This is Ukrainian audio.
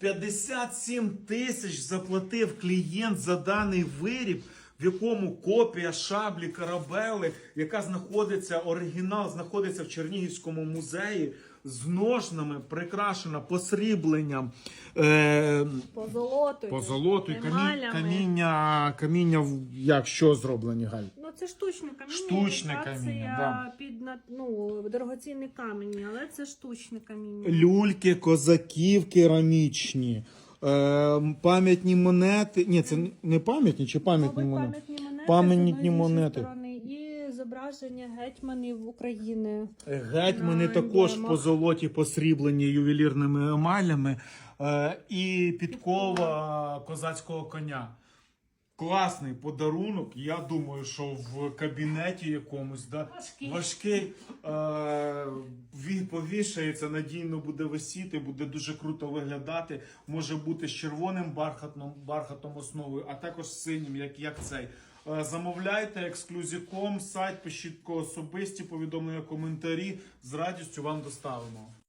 57 тисяч заплатив клієнт за даний виріб, в якому копія шаблі Карабели, яка знаходиться, оригінал знаходиться в Чернігівському музеї з ножнами, прикрашена посрібленням. Е, По золоту. по золоту і каміння, каміння, як що зроблені, Галь? Це штучне каміння. Штучне каміння, Під, на- ну, дорогоцінні камені, але це штучне каміння. Люльки, козаків керамічні, е, пам'ятні монети. Ні, це не пам'ятні чи пам'ятні Мабуть, монети? пам'ятні монети. Пам'ятні з одної, монети. сторони. І зображення гетьманів України. Гетьмани На також емблемах. по золоті посріблені ювелірними емалями. Е, і підкова козацького коня. Класний подарунок. Я думаю, що в кабінеті якомусь да, Важкий. важкий е, він повішається, надійно буде висіти, буде дуже круто виглядати. Може бути з червоним бархатом, бархатом основою, а також з синім, як, як цей. Е, Замовляйте ексклюзіком, сайт, пишіть особисті повідомлення, коментарі. З радістю вам доставимо.